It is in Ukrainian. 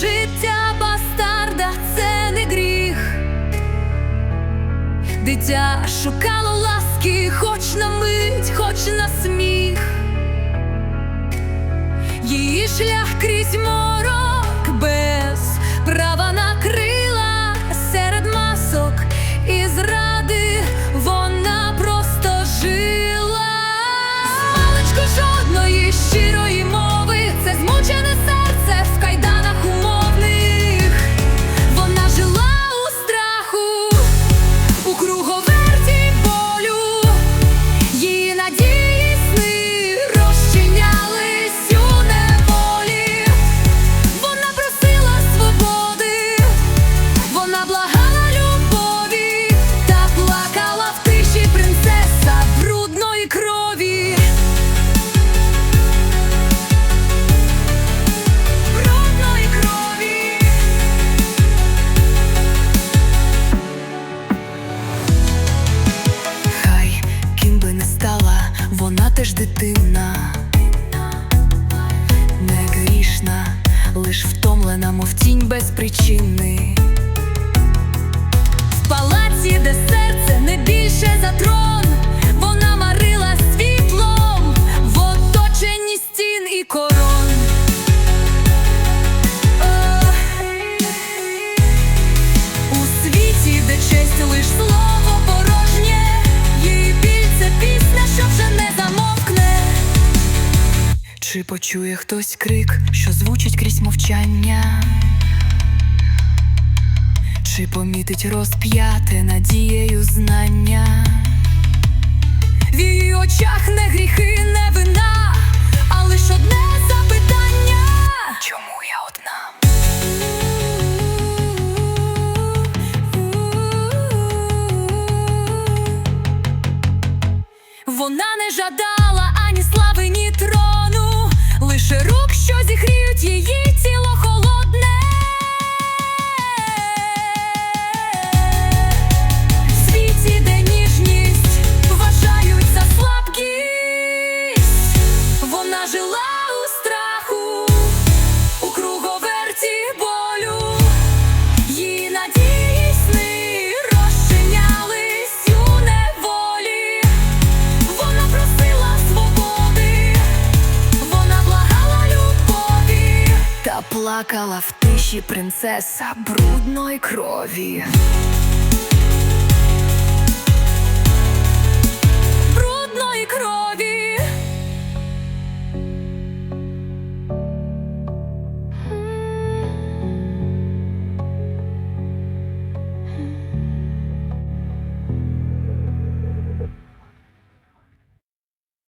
Життя бастарда це не гріх, дитя шукало ласки, хоч на мить, хоч на сміх, її шлях крізь морок. Вона дитина, не грішна, лиш втомлена, мов тінь без причини. В палаці, де серце не більше за Чи почує хтось крик, що звучить крізь мовчання? Чи помітить розп'яте надією знання? В її очах не гріхи, не вина, а лиш одне запитання. Чому я одна? Вона не жадала що зігріють її тіло холодне. В світі, де ніжність вважають за слабкість, вона жила плакала в тиші принцеса брудної крові.